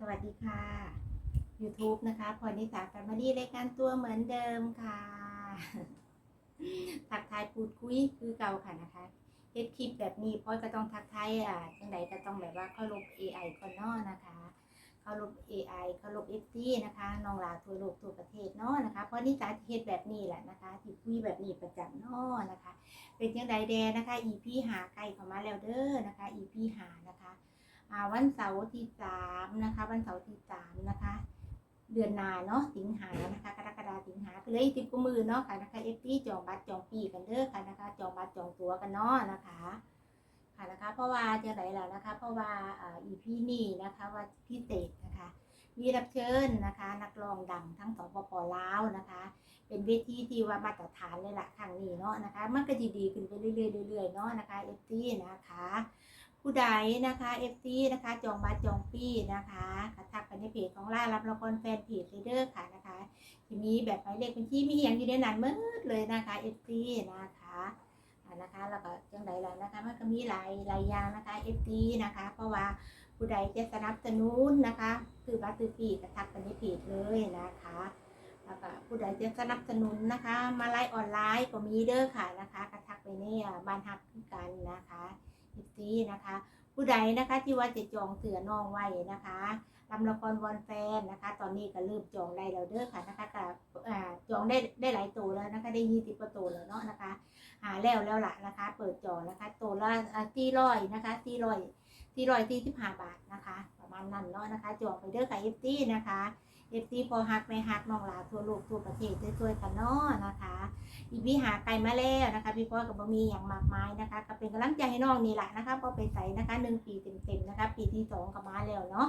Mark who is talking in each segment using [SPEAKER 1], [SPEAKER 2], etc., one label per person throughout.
[SPEAKER 1] สวัสดีค่ะ YouTube นะคะพรนิสากันมาดีรายการตัวเหมือนเดิมค่ะทักทายพูดคุยคือเก่าค่ะนะคะเฮ็ดคลิปแบบนี้พอยก็ต้องทักทายอ่าจังใดก็ต้องแบบว่าเข้าลบ AI ก่อนนาะนะคะเข้าลบ AI เข้าลบ FT นะคะน้องลาทั่วโลกทั่วประเทศเนาะนะคะเพราะนิสาเฮ็ดแบบนี้แหละนะคะที่คุยแบบนี้ประจำเนาะนะคะ เป็นจังใดแดนะคะ EP หาใกลเข้ามาแล้วเด้อนะคะ EP หานะคะ วันเสาร์ที่สามนะคะ วันเสาร์ที่สามนะคะ เดือนหนาเนาะสิงหานะคะกรกฎาสิงหาเลยสิบกว่ามือเนาะค่ะนะคะเอฟซีจองบัตรจองปีกันเด้อค่ะนะคะ จองบัตรจองตั๋วกันเนาะนะคะค่ะนะคะเพราะว่าจะไหนล่ะนะคะ เพราะว่าอีพีนี้นะคะว่าพิเศษนะคะมีรับเชิญนะคะ นักร้องดังทั้งสปปลาวนะคะ เป็นเวทีที่ว่ามาตรฐานเลยล่ะครั้งนี้เนาะนะคะ มันก็จะดีขึ้นไปเรื่อยๆเรื่อยๆเนาะนะคะเอฟซีนะคะ ผู้ใดนะคะเอฟซีนะคะจองบัตรจองปีนะคะกระทักไปในเพจของล่ารับละครแฟนเพจเลเดอร์ค่ะนะคะจะมีแบบหมายเลขบัญชีมีอย่างอยู่ในนั้นมืดเลยนะคะเอฟซีนะคะนะคะแล้วก็จังไดล่ะนะคะมันก็มีหลายหลายอย่างนะคะเอฟซีนะคะ เพราะว่าผู้ใดจะสนับสนุนนะคะคือบัตรซื้อปีกระทักไปในเพจเลยนะคะแล้วก็ผู้ใดจะสนับสนุนนะคะ มาไลฟ์ออนไลน์ก็มีเด้อค่ะนะคะ กระทักไปในบ้านฮักกันนะคะ ซีนะคะ ผู้ใดนะคะที่ว่าจะจองเสือน้องไว้นะคะลำละครวอนแฟนนะคะ ตอนนี้ก็เริ่มจองได้แล้วเด้อค่ะนะคะกับอ่จองได้ได้หลายตัวแล้วนะคะ ได้ยี่สิบกว่าตัวแล้วเนาะนะคะ หาแล้วแล้วล่ะนะคะ เปิดจองนะคะ ตัวละสี่ร้อยนะคะสี่ร้อยสี่ร้อยสี่สิบห้าบาทนะคะ ประมาณนั้นเนาะนะคะ จองไปเด้อค่ะเอฟซีนะคะ เอฟซีพอฮักไม่ฮักน้องหลาทั่วโลกทั่วประเทศช่วยๆกันเนาะนะคะอีพี่หาไกลมาแล้วนะคะพี่พ่อกับบะมีอย่างมากมายนะคะก็เป็นกำลังใจให้น้องนี่แหละนะคะพอไปใส่นะคะหนึ่งปีเต็มๆนะคะ ปีที่สองก็มาแล้วเนาะ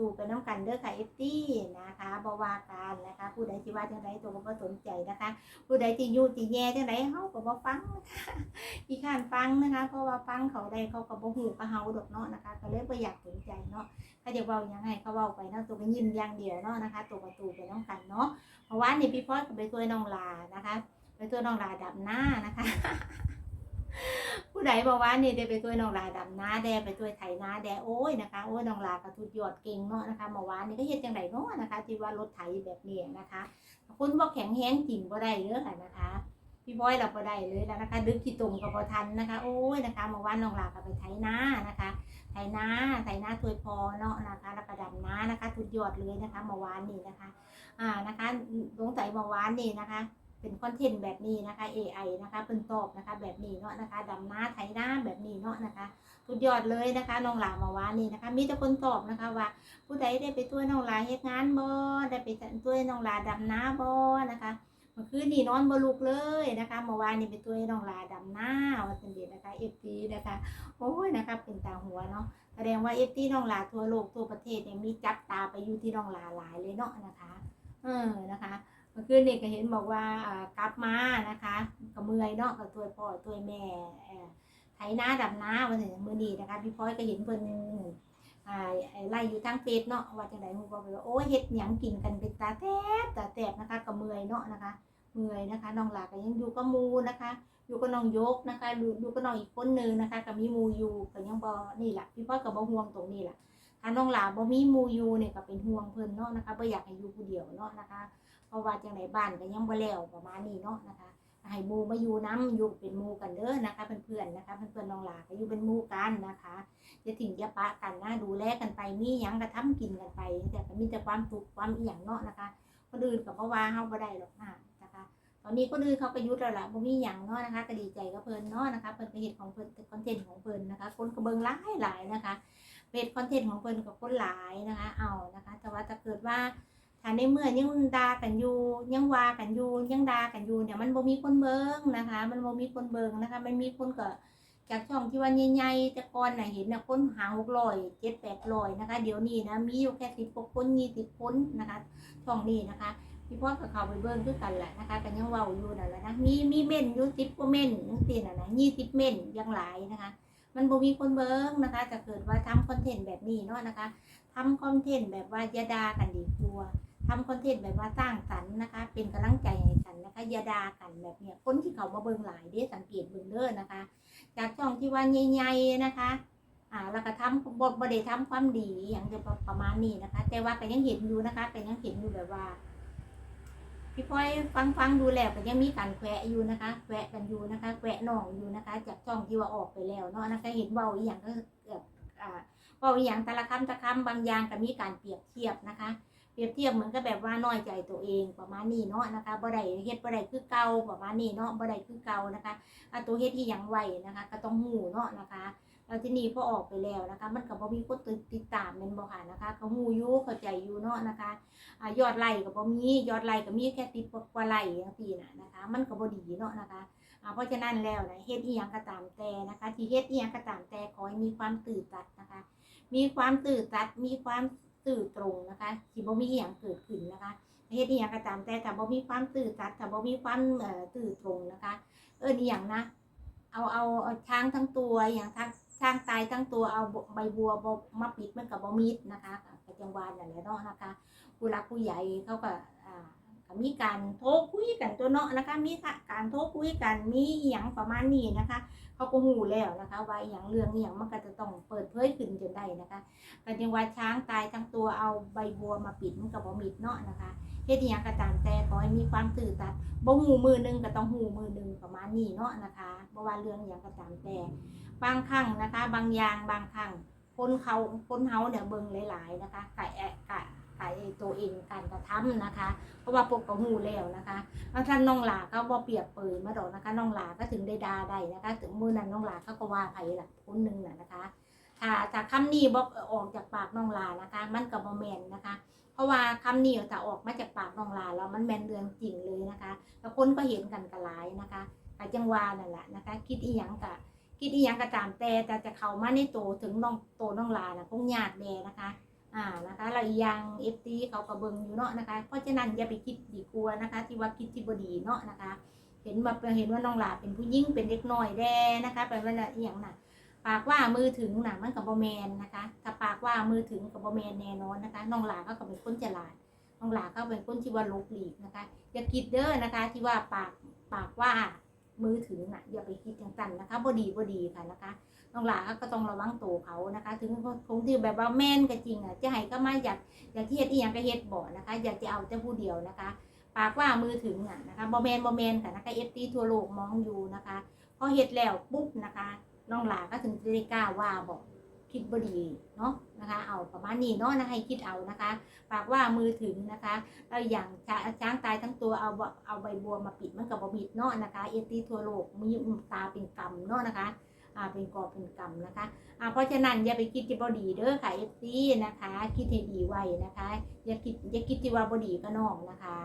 [SPEAKER 1] ตูไปน้ำกันเด้อค่ะเอฟตี้นะคะบวาการนะคะ ผู้ใดที่ว่าจังไดตัวก็สนใจนะคะ ผู้ใดที่ยู่ที่แย่จังไดเฮาก็บ่ฟังนะคะอีข้านฟังนะคะ เพราะว่าฟังเขาได้เขาก็บ่ฮู้ก็เฮาดอกเนาะนะคะ ก็เลยบ่อยากสนใจเนาะถ้าจะเว้ายังไงเขาเว้าไปเนาะตัวก็ยิ้มอย่างเดียวเนาะนะคะ ตัวประตูไปน้ำกันเนาะเพราะว่านี่พี่พ่อก็ไปช่วยน้องลานะคะ ไปตัวยน้องลาดับหน้านะคะ ผู้ใดบอกว่านี่ได้ไปตัวน้องลาดับหน้าแดไปตัวไถนาแดโอ้ยนะคะโอ้ยน้องลากระทุดยอดเก่งเนาะนะคะเมื่อวานนี้ก็เฮ็ดจังไดเนาะนะคะ ที่ว่ารถไถแบบนี้นะคะคนบ่แข็งแห้งจริงบ่ได้เด้อค่ะนะคะพี่บอยเราบ่ได้เลยแล้วนะคะ ดึกขี้ตุ่มก็บ่ทันนะคะ โอ้ยนะคะเมื่อวานน้องลาก็ไปไถนานะคะไถนาไถนาถวยพอเนาะนะคะแล้วก็ดำนานะคะทุดยอดเลยนะคะเมื่อวานนี้นะคะ อ่านะคะสงสัยเมื่อวานนี้นะคะ เป็นคอนเทนต์แบบนี้นะคะ AI นะคะเป็นตอบนะคะแบบนี้เนาะนะคะดำหน้าไถหน้าแบบนี้เนาะนะคะสุดยอดเลยนะคะน้องหลามาว่านี่นะคะ มีแต่คนตอบนะคะว่า ผู้ใดได้ไปช่วยน้องหลาเฮ็ดงานบ่ได้ไปช่วยน้องหลาดำหน้าบ่นะคะเมื่อคืนนี่นอนบ่ลุกเลยนะคะเมื่อวานนี่ไปช่วยน้องหลาดำหน้าวันเสาร์นะคะ FT นะคะโอ้ยนะคะเป็นตาหัวเนาะแสดงว่า FT น้องหลาทั่วโลกทั่วประเทศเนี่ยมีจับตาไปอยู่ที่น้องหลาหลายเลยเนาะนะคะ เออนะคะ เมื่อคืนนี่ก็เห็นบอกว่ากลับมานะคะก็เมื่อยเนาะก็ตัวยพ่อตัวยแม่ไถนาดำนาวันนี้มือนี้นะคะพี่พ้อยก็เห็นเพิ่นไล่อยู่ทางเฟซเนาะว่าจังได๋ฮู้บ่ไปว่าโอ้เฮ็ดหยังกินกันเป็นตาแทบตาแตบนะคะก็เมื่อยเนาะนะคะเมื่อยนะคะน้องหลาก็ยังอยู่กับหมู่นะคะอยู่กับน้องยกนะคะอยู่กับน้องอีกคนนึงนะคะก็มีมูอยู่ก็ยังบ่นี่แหละพี่พ้อยก็บ่ห่วงตรงนี้แหละ ถ้าน้องหลาบ่มีหมูอยู่เนี่ยก็เป็นห่วงเพิ่นเนาะนะคะบ่อยากให้อยู่ผู้เดียวเนาะนะคะ เพราะว่าจังไดบ้านก็ยังบ่แล้วประมาณนี้เนาะนะคะให้หมูมาอยู่น้ำอยู่เป็นหมูกันเด้อนะคะเพื่อนๆนะคะเพื่อนๆน้องหลาก็อยู่เป็นหมูกันนะคะจะถิ่งจะปะกันนะดูแลกันไปมีหยังก็ทำกินกันไป แต่ก็มีแต่ความสุกข์ความอีหยังเนาะนะคะคนอื่นก็บ่ว่าเฮาบ่ได้หรอกนะนะคะ ตอนนี้คนอื่นเขาก็ยุดแล้วล่ะบ่มีหยังเนาะนะคะก็ดีใจกับเพิ่นเนาะนะคะเพิ่นก็เฮ็ดของเพิ่นคอนเทนต์ของเพิ่นนะคะ คนก็เบิ่งหลายหลายนะคะ เพจคอนเทนต์ของเพิ่นก็คนหลายนะคะ เอานะคะ แต่ว่าถ้าเกิดว่าถ้าในเมื่อยังด่ากันอยู่ยังว่ากันอยู่ยังด่ากันอยู่เนี่ยมันบ่มีคนเบิ่งนะคะ มันบ่มีคนเบิ่งนะคะ มันมีคนก็จากช่องที่ว่าใหญ่ๆแต่ก่อนน่ะเห็นน่ะคนหา600 7 800นะคะ เดี๋ยวนี้นะมีอยู่แค่10กว่าคน20คนนะคะช่องนี้นะคะพี่พ่อกับเขาไปเบิ่งคือกันแหละนะคะก็ยังเว้าอยู่นั่นแหละนะมีมีเม่นอยู่10กว่าเม่นจังซี่น่ะนะ20เม่นยังหลายนะคะ มันบ่มีคนเบิ่งนะคะถ้าเกิดว่าทำคอนเทนต์แบบนี้เนาะนะคะทำคอนเทนต์แบบว่าอย่าด่ากันดีกว่าทำคอนเทนต์แบบว่าสร้างสรรค์นะคะ เป็นกำลังใจให้กันนะคะอย่าด่ากันแบบเนี้ยคนที่เขามาเบิ่งหลายเด้สังเกตเบิ่งเด้อนะคะ จากช่องที่ว่าใหญ่ๆนะคะอ่าแล้วก็ทำบ่บ่ได้ทำความดีอย่างจะประมาณนี้นะคะ แต่ว่าก็ยังเห็นอยู่นะคะก็ยังเห็นอยู่แบบว่า พี่พ้อยฟังฟังดูแล้วก็ยังมีการแขวะอยู่นะคะแขวะกันอยู่นะคะแขวะน้องอยู่นะคะ จากช่องที่ว่าออกไปแล้วเนาะนะคะ เห็นเบาอีหยังก็แบบอ่าเบาอีหยังแต่ละคำแต่ละคำบางอย่างก็มีการเปรียบเทียบนะคะ เปรียบเทียบเหมือนกับแบบว่าน้อยใจตัวเองประมาณนี้เนาะนะคะบ่ได้เฮ็ดบ่ได้คือเก่าประมาณนี้เนาะบ่ได้คือเก่านะคะอะตัวเฮ็ดที่ยังไหวนะคะ ก็ต้องหูเนาะนะคะ แล้วที่นี่พอออกไปแล้วนะคะ มันก็บ่มีคนติดตามแม่นบ่ค่ะนะคะก็ฮู้อยู่เข้าใจอยู่เนาะนะคะยอดไลค์ก็บ่มียอดไลค์ก็มีแค่ติดกว่าไลค์จังซี่น่ะนะคะ มันก็บ่ดีเนาะนะคะเพราะฉะนั้นแล้วนะเฮ็ดอีหยังก็ตามแต่นะคะ ที่เฮ็ดอีหยังก็ตามแต่ขอให้มีความตื่นตัดนะคะ มีความตื่นตัดมีความตื่นตรงนะคะที่บ่มีอหย่างเกิดขึ้นนะคะเฮ็ดอหย่างก็ตามแต่ถ้าบ่มีความตื่นตัดถ้าบ่มีความเอ่อตื่นตรงนะคะ เอิ้นอหย่างนะ เอาเอาช้างทั้งตัวอย่างทั้งช้างตายทั้งตัวเอาใบบัวมาปิดมันกับบมิดนะคะก็จังหวานนั่นแหละเนาะนะคะผู้รักผู้ใหญ่เขาก็ มีการโทรคุยกันตัวเนาะนะคะ มีการโทรคุยกันมีอย่างประมาณนี้นะคะ เขาก็หูแล้วนะคะ ว่าอหย่างเรื่องอหย่างมันก็จะต้องเปิดเผยขึ้นจนได้นะคะกันยังว่าช้างตายทั้งตัวเอาใบบัวมาปิดมันกับบ่มิดเนาะนะคะเฮ็ดอหยังก็ตามแต่ขอให้มีความตื่นตัดบ่หูมือหนึงก็ต้องหูมือหนึงประมาณนี้เนาะนะคะบ่ว่าเรื่องอหยังก็ตามแต่บางครั้งนะคะ บางอย่างบางครั้งคนเขาคนเฮาเนี่ยเบิ่งหลาย ๆ นะคะกะแอะกะกะ ไอตัวเองการกระทำนะคะ เพราะว่าพวกก็หูแล้วนะคะแล้วท่านน้องหลาก็บ่เปียบเปยมาดอกนะคะน้องหลาก็ถึงได้ดาได้นะคะ ถึงมือนั้นน้องหลาเขาก็ว่าไผล่ะคนหนึงน่ะนะคะถ้าถ้าคำนี้บอกออกจากปากน้องลานะคะ มันกับโมแมนนะคะ เพราะว่าคำนี้ถ้าออกมาจากปากน้องลาแล้วมันแมนเรื่องจริงเลยนะคะแล้วคนก็เห็นกันกันหลายนะคะกะจังวานั่นแหละนะคะ คิดอีหยังกะคิดอีหยังกะตามแต่แต่จะเข้ามาในโตถึงน้องโตน้องลานะคงยากแน่นะคะ อ่านะคะแล้วอีกอย่างเอฟซีเขาก็เบิ่งอยู่เนาะนะคะ เพราะฉะนั้นอย่าไปคิดดีกลัวนะคะ ที่ว่าคิดที่บดีเนาะนะคะ เห็นว่าเห็นว่าน้องหลาเป็นผู้หญิงเป็นเด็กน้อยแด่นะคะเป็นว่าอีหยังน่ะปากว่ามือถึงน่ะมันกับบอแมนนะคะ ถ้าปากว่ามือถึงกับบอแมนแน่นอนนะคะน้องหลาก็เป็นคนฉลาดน้องหลาก็เป็นคนที่ว่าลบหลีกนะคะ อย่าคิดเด้อนะคะ ที่ว่าปากปากว่ามือถึงน่ะอย่าไปคิดอย่างนั้นนะคะบดีบดีค่ะนะคะ น้องหลาก็ต้องระวังตัวเขานะคะ ถึงคงที่แบบว่าแม่นก็จริงอะจะให้ก็มาอยากอยากที่เฮ็ดอีหยังก็เฮ็ดบ่นะคะ อยากจะเอาแต่ผู้เดียวนะคะ ปากว่ามือถึงน่ะนะคะบอแมนบอแมนค่ะนะคะเอฟตีทั่วโลกมองอยู่นะคะพอเฮ็ดแล้วปุ๊บนะคะน้องหลาก็ถึงจะได้กล้าว่าบอกคิดบดีเนาะนะคะ เอาประมาณนี้เนาะนะให้คิดเอานะคะปากว่ามือถึงนะคะแล้วอย่างช้างตายทั้งตัวเอาเอาใบบัวมาปิดมันกับบมิดเนาะนะคะ เอตีทั่วโลกมีตาเป็นกรรมเนาะนะคะ อ่าเป็นกอเป็นกรรมนะคะอ่าเพราะฉะนั้นอย่าไปคิดที่บดีเด้อค่ะเอฟซีนะคะ คิดให้ดีไว้นะคะ อย่าคิดอย่าคิดที่ว่าบดีก็น้องนะคะ